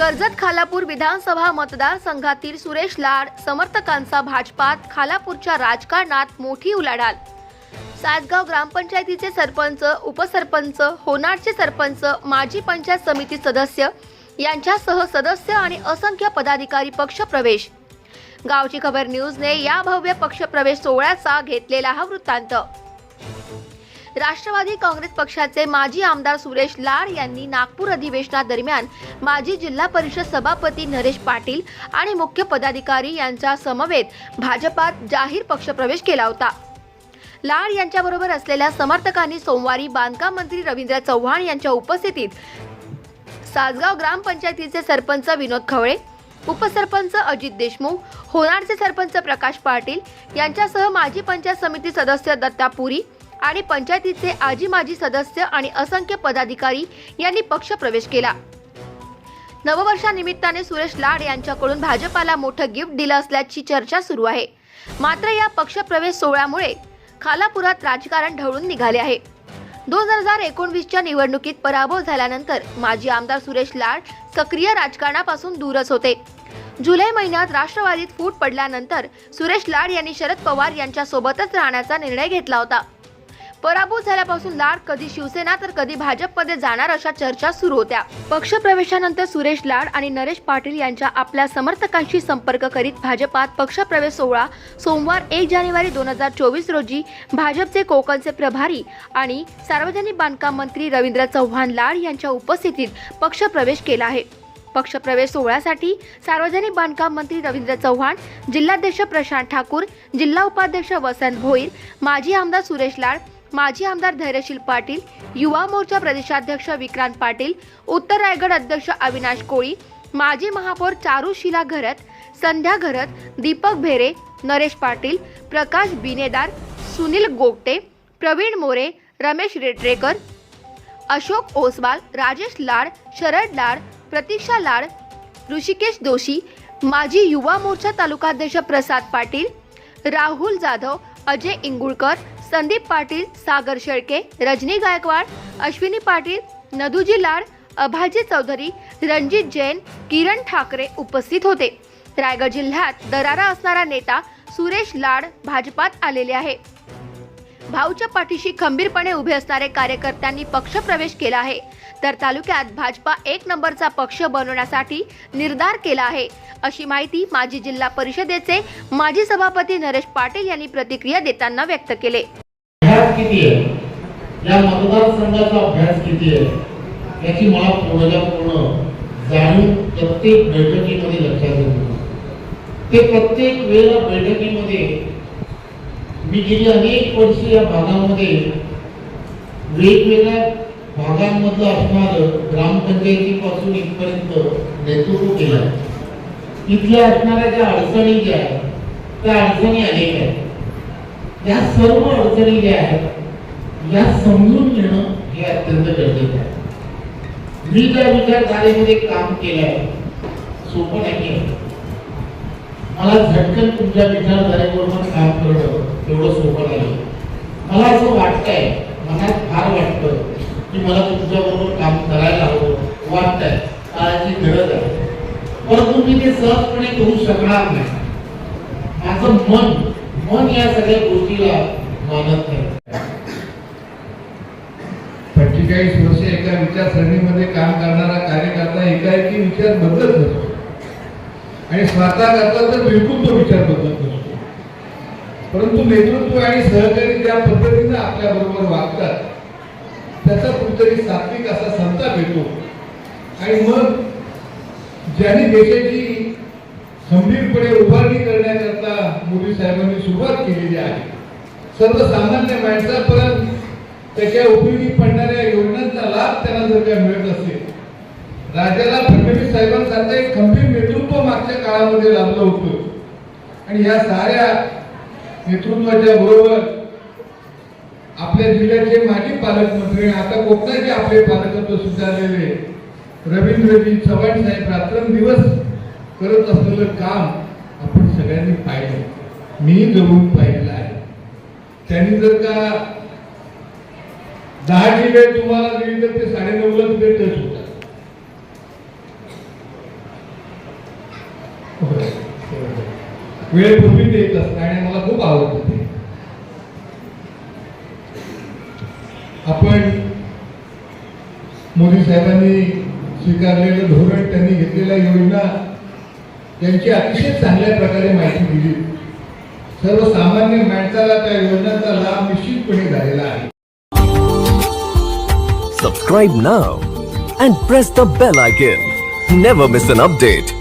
कर्जत खालापूर विधानसभा मतदारसंघातील सुरेश लाड समर्थकांचा भाजपात खालापूरच्या राजकारणात मोठी उलाढाल. सातगाव ग्रामपंचायतीचे सरपंच उपसरपंच होनारचे सरपंच माजी पंचायत समिती सदस्य यांच्यासह सदस्य आणि असंख्य पदाधिकारी पक्षप्रवेश गावची खबर न्यूजने या भव्य पक्षप्रवेश सोहळ्याचा घेतलेला हा वृत्तांत. राष्ट्रवादी काँग्रेस पक्षाचे माजी आमदार सुरेश लाड यांनी नागपूर अधिवेशनादरम्यान माजी जिल्हा परिषद सभापती नरेश पाटील आणि मुख्य पदाधिकारी यांच्या समवेत भाजपात जाहीर पक्षप्रवेश केला होता. लाड यांच्याबरोबर असलेल्या समर्थकांनी सोमवारी बांधकाम मंत्री रवींद्र चव्हाण यांच्या उपस्थितीत सासगाव ग्रामपंचायतीचे सरपंच विनोद खवळे उपसरपंच अजित देशमुख होणारचे सरपंच प्रकाश पाटील यांच्यासह माजी पंचायत समिती सदस्य दत्ता पुरी आणि पंचायतीचे आजी माजी सदस्य आणि असंख्य पदाधिकारी यांनी पक्षप्रवेश केला. नववर्षानिमित्ताने सुरेश लाड यांच्याकडून भाजपाला मोठं गिफ्ट दिलं असल्याची चर्चा सुरू आहे. मात्र या पक्षप्रवेश सोहळ्यामुळे खालापुरात राजकारण ढवळून निघाले आहे. दोन हजार एकोणवीसच्या निवडणुकीत पराभव झाल्यानंतर माजी आमदार सुरेश लाड सक्रिय राजकारणापासून दूरच होते. जुलै महिन्यात राष्ट्रवादीत फूट पडल्यानंतर सुरेश लाड यांनी शरद पवार यांच्यासोबतच राहण्याचा निर्णय घेतला होता. पराभूत झाल्यापासून लाड कधी शिवसेना तर कधी भाजपमध्ये जाणार अशा चर्चा सुरू होत्या. पक्षप्रवेशानंतर सुरेश लाड आणि नरेश पाटील यांच्या आपल्या समर्थकांशी संपर्क करीत भाजपात पक्षप्रवेश सोहळा सोमवार एक जानेवारी दोन हजार चोवीस रोजी भाजपचे कोकणचे प्रभारी आणि सार्वजनिक बांधकाम मंत्री रवींद्र चव्हाण लाड यांच्या उपस्थितीत पक्षप्रवेश केला आहे. पक्षप्रवेश सोहळ्यासाठी सार्वजनिक बांधकाम मंत्री रवींद्र चव्हाण जिल्हाध्यक्ष प्रशांत ठाकूर जिल्हा उपाध्यक्ष वसंत भोईर माजी आमदार सुरेश लाड माजी आमदार धैर्यशील पाटील युवा मोर्चा प्रदेशाध्यक्ष विक्रांत पाटील उत्तर रायगड अध्यक्ष अविनाश कोळी माजी महापौर चारू शिला घरत संध्या घरत दीपक भेरे नरेश पाटील प्रकाश बिनेदार सुनील गोगटे प्रवीण मोरे रमेश रेटरेकर अशोक ओसवाल राजेश लाड शरद लाड प्रतीक्षा लाड ऋषिकेश दोशी माजी युवा मोर्चा तालुकाध्यक्ष प्रसाद पाटील राहुल जाधव अजय इंगुळकर संदीप पाटील सागर शेळके रजनी गायकवाड अश्विनी पाटील नदुजी लाड अभाजी चौधरी रणजित जैन किरण ठाकरे उपस्थित होते. रायगड जिल्ह्यात दरारा असणारा नेता सुरेश लाड भाजपात आलेले आहे. भाऊच्या पाठीशी खंबीरपणे उभे असणारे कार्यकर्त्यांनी पक्षप्रवेश केला आहे. तर तालुक्यात भाजपा एक नंबरचा पक्ष बनवण्यासाठी निर्धार केला आहे. अशी माहिती माजी जिल्हा परिषदेचे माजी सभापती नरेश पाटील यांनी प्रतिक्रिया देताना व्यक्त केले. या मतदारसंघाचा अभ्यास किती आहे? याची मला पूर्णच्या पूर्ण जाणून प्रत्येक बैठकीमध्ये लक्षात येतो. ते प्रत्येक वेळेला बैठकीमध्ये मी गेली अनेक वर्ष या भागामध्ये. वेगवेगळ्या भागांमधलं असणार ग्रामपंचायतीपासून इथपर्यंत नेतृत्व केलं इथल्या असणाऱ्या ज्या अडचणी ज्या आहेत त्या अडचणी अनेक आहेत. या सर्व अडचणी ज्या आहेत या समजून घेणं हे अत्यंत गरजेचं आहे. मी ज्या विचारधारेमध्ये काम केलं आहे सोपं नाही आहे. मला झटकन तुमच्या विचारधारेबरोबर काम करणं तेवढं सोपं नाही. मला असं वाटतंय मनात फार वाटतं की मला तुमच्याबरोबर काम करायला हवं वाटतंय काळाची गरज आहे. परंतु मी ते सहजपणे करू शकणार नाही. माझं मन मन या सगळ्या गोष्टीला मानत नाही. पंचेचाळीस वर्ष एका विचारसरणीमध्ये काम करणारा कार्यकर्ता एकाएकी विचार बदलत होतो आणि स्वतः करता तर बिलकुल तो विचार बदलत होतो परंतु नेतृत्व आणि सहकारी ज्या पद्धतीनं आपल्या बरोबर वागतात त्याचा कुठेतरी सात्विक असा संताप येतो आणि मग ज्यांनी देशाची खंबीरपणे उभारणी करण्याकरता मोदी साहेबांनी सुरुवात केलेली आहे सर्वसामान्य माणसापर्यंत त्याच्या उपयोगी पडणाऱ्या योजनांचा लाभ त्यांना जर काय मिळत असेल राज्याला फडणवीस साहेबांसारखं एक खंबीर नेतृत्व मागच्या काळामध्ये लाभलं होतं. आणि या साऱ्या नेतृत्वाच्या बरोबर आपल्या जिल्ह्याचे माजी पालकमंत्री आणि आता कोकणाचे आपले पालकत्व सुधारलेले रवींद्रजी चव्हाण साहेब रात्रंदिवस करत असलेलं काम आपण सगळ्यांनी पाहिलं. मी जवळून पाहिलं आहे. त्यांनी जर का दहाची वेळ तुम्हाला दिली तर ते साडेनऊलाच वेळ वेळेपूर्वी ते येत असतं आणि मला खूप आवडत होते आपण मोदी साहेबांनी स्वीकारलेलं धोरण त्यांनी घेतलेल्या योजना यांची अतिशय चांगल्या प्रकारे माहिती दिली सर्वसामान्य माणसाला त्या योजनांचा लाभ निश्चितपणे झालेला आहे Subscribe now and press the bell icon. Never miss an update.